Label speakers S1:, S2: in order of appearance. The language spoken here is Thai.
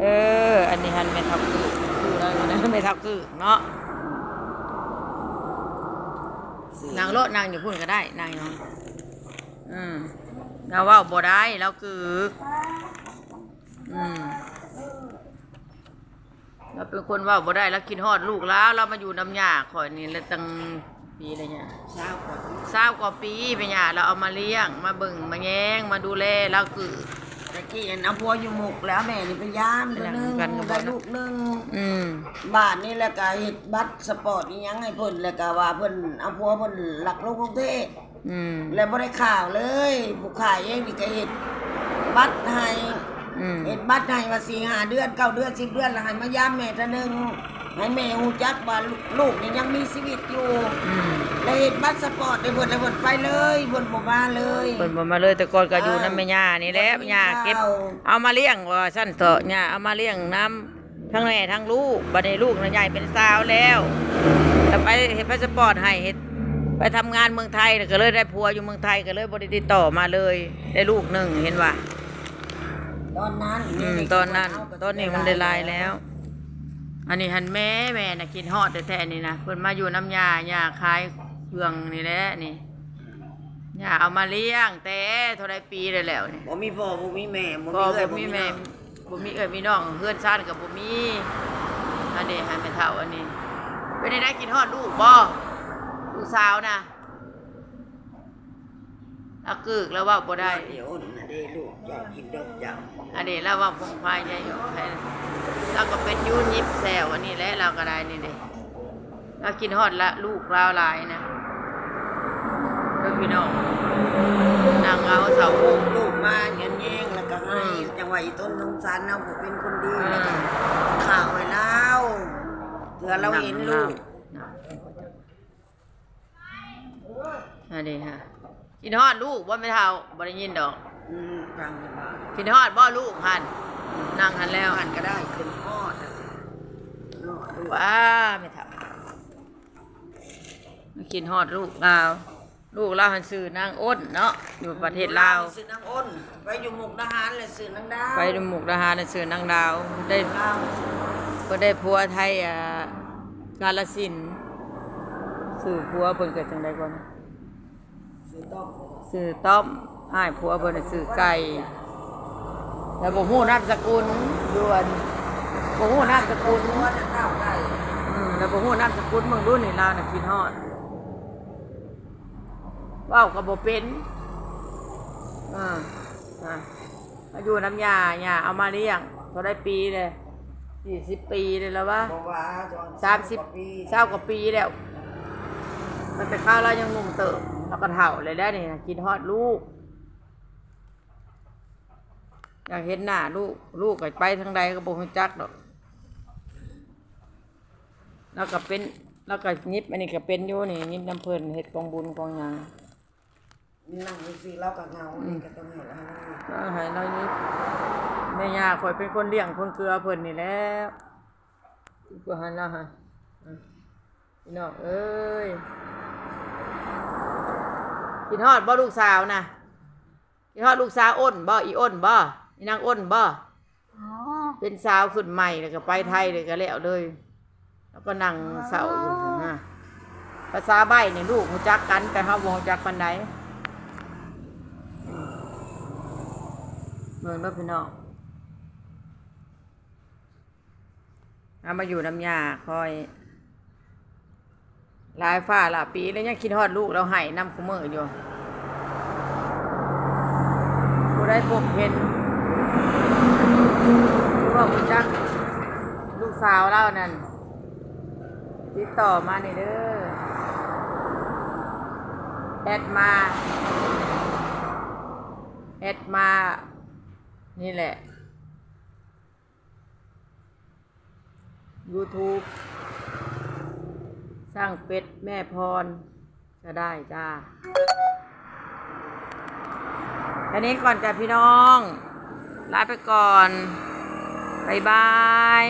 S1: เออ อันนี้หันไม่ทับคือคือแล้วนะไม่ทับคือเนาะนางโลดนางอยู่พุ่นก็ได้นางอยู่อืมเราว่าบ่ได้แล้วคืออืมเราเป็นคนว่าบ่ได้แล้วกินฮอดลูกแล้วเรามาอยู่น้ำยาข่อยนี่แล้วตั้งปีอะไรเนี่ย
S2: เช้ากว่า
S1: เศร้ากว่าปีไปเนี่ยเราเอามาเลี้ยง มาเบิ่งมาแยงมาดูแลแล้วคือ
S2: ตะกี้น้ำพัวอยู่หมกแล้วแม่นี่ไปย่ามเดือนหนึง
S1: กันกับบ่
S2: ได้
S1: นะ
S2: ลูกหนึง
S1: อืม
S2: บ้านนี่แหละก็เฮ็ดบัตรสปอร์ตอีหยังให้เพิ่นแล้วก็ว่าเพิ่นเอาพัวเพิ่นหลักลงกรุงเทพ
S1: อืม
S2: แล้วบ่ได้ข่าวเลยผู้ขายเองนี่ก็เฮ็ดบัตรให้
S1: อืม
S2: เฮ็ดบัตรให้ว่า4 5เดือน9เดือน10เดือนแล้วให้มายามแม่เท่านึง ให้แม่ฮู้จักว่าลูกนี่ยังมีชีวิตอยู่
S1: อืม
S2: แล้วเฮ็ดบัตรสปอร์ตให้เพิ่นแล้วเพิ่นไปเลยเพิ่นบ่มาเลย
S1: เปิดบ่มาเลยแต่ก่อนก็อยู่น้ำแม่ย่านี่แหละแม่ย่าเก็บเอามาเลี้ยงว่าสั้นเถอะย่าเอามาเลี้ยงน้ำทั้งแม่ทั้งลูกบัดนี้ลูกน่ะใหญ่เป็นสาวแล้วแต่ไปเฮ็ดพาสปอร์ตให้เฮ็ดไปทำงานเมืองไทยก็เลยได้ผัวอยู่เมืองไทยก็เลยบ่ได้ติดต่อมาเลย ได้ลูกหนึ่งเห็นว่า
S2: ตอนนั้น
S1: อืมตอนนั้นตอนนี้มันได้หลายแล้ว อันนี้หันแม่แม่น่ะกินฮอดแท้ๆนี่นะเพิ่นมาอยู่น้ำยาย่าขายเครื่องนี่แหละนี่ย่าเอามาเลี้ยง แต่เท่าไรปีได้แล้วนี่
S2: บ่มีพ่อบ่มีแม่บ่
S1: พ่อ
S2: มีเอ้
S1: บ่
S2: ย
S1: มีแม่บ่มีเอ้ยมีน้องเพื่อนชาติกับบ่มีอันนี้ให้แม่เฒ่าอันนี้เป็นได้กินฮอดลูกบ่ลูกสาวนะเอากึกแล้วเว่าบ่ได้
S2: เดี๋ยวน่ะเด้ลูกเจ้ากินดอกเจ้า
S1: อันนี้เราว่าพงพายใจอยู่แค่เราก็เป็นยูนยิบแซวอันนี้แหละเราก็ได้นี่เด้เรากินฮอดละลูกเราหลายนะเด้อพี่น้องนางเอาเสา
S2: ลูกลูกมาเงี้ยแย่งแล้วก็ให้
S1: อืม
S2: จังหวะอีต้นสงสารเราบ่เป็นคนดี
S1: อืม
S2: แล้วก็ข่าวให้เราเผื่อเราเห็นลูก
S1: อันนี้ฮะ กินฮอดลูกบ่ไม่เท่าบ่ได้ยินดอก
S2: อืมฟังกันมา
S1: กินฮอดบ่ลูกหันนั่งหันแล้ว
S2: อ่านก็ได้ขึ้นฮอดอะเนาะลูก
S1: ว้าไม่เท่ามากินฮอดลูกลาวลูกลาวหันซื้อนางอ้นเนาะอยู่ประเทศลาว
S2: ซื้อนางอ้นไปอยู่มุกดาหารเลยซื้อนางดาว
S1: ไปดูหมุกดาหารน่ะซื้อนางดาวได้
S2: ลาว
S1: ก็ได้ผัวไทยอ่ากาลสินธุ์ซื้อผัวเพิ่นเกิดจังไดก่อน
S2: ซื้อต้อง
S1: ซื้อต้อมอ้ายผัวเพิ่นน่ะซื้อไก่แล้วบ่ฮู้นามสกุลด่วนบ่ฮู้นามสกุล
S2: ตัวจะเก้าไก่
S1: อืมแล้วบ่ฮู้นามสกุลเมืองรุ่นนี่ลาวน่ะกินฮอดเว้าก็บ่เป็นอ่าอ่ามาอยู่น้ำยาหญ้าเอามาเลี้ยงเท่าได้ปีเลย40ปีเลยแล้ววะ
S2: บอกว่าจอน
S1: สามสิบ
S2: กว่ปี
S1: เศร้ากว่าปีแล้ว มันแต่ข้าวเรายังหนุ่มเติบ แล้วก็เฒ่าเลยแล้วนี่นะกินฮอดลูก อยากเห็นหน้าลูก ลูกก็ไปทางใดก็บ่ฮู้จักดอก แล้วก็เป็น แล้วก็ยิบอันนี้ก็เป็นอยู่นี่ยิบน้ำเพิ่นเฮ็ดกองบุญกองหยัง
S2: นั่งอยู่สิเราก็เหงานี่ก็ต้องให้เรา
S1: ก็ให้เรายิบแม่ย่าข่อยเป็นคนเลี้ยงคนเกลือเพิ่นนี่แหล้วก็หันแล้วฮะอะพี่น้องเอ้ย กินฮอดบ่ลูกสาวนะกินฮอดลูกสาวอ้นบ่อีอ้นบ่อีนางอ้นบ่เป็นสาวขึ้นใหม่แล้วก็ไปไทยเลยก็แล้วเลย แล้วก็นั่งเศร้าอยู่นะภาษาใบ้นี่ลูกรู้จักกันแต่เฮาบ่รู้จักปานใดอืมเมืองเด้อพี่น้องเอามาอยู่น้ำยาคอยห ลายฝ้าหลาปีแล้วยังคิดฮอดลูกเราให้นำคุมืออยู่ผู้ได้พบเห็นผู้บอกผู้จักลูกสาวเรานั่นติดต่อมานี่เด้อแอดมาแอดมา นี่แหละ YouTube สร้างเป็ดแม่พรจะได้จ้าอันนี้ก่อนจ้ะพี่น้องลาไปก่อนบ๊ายบาย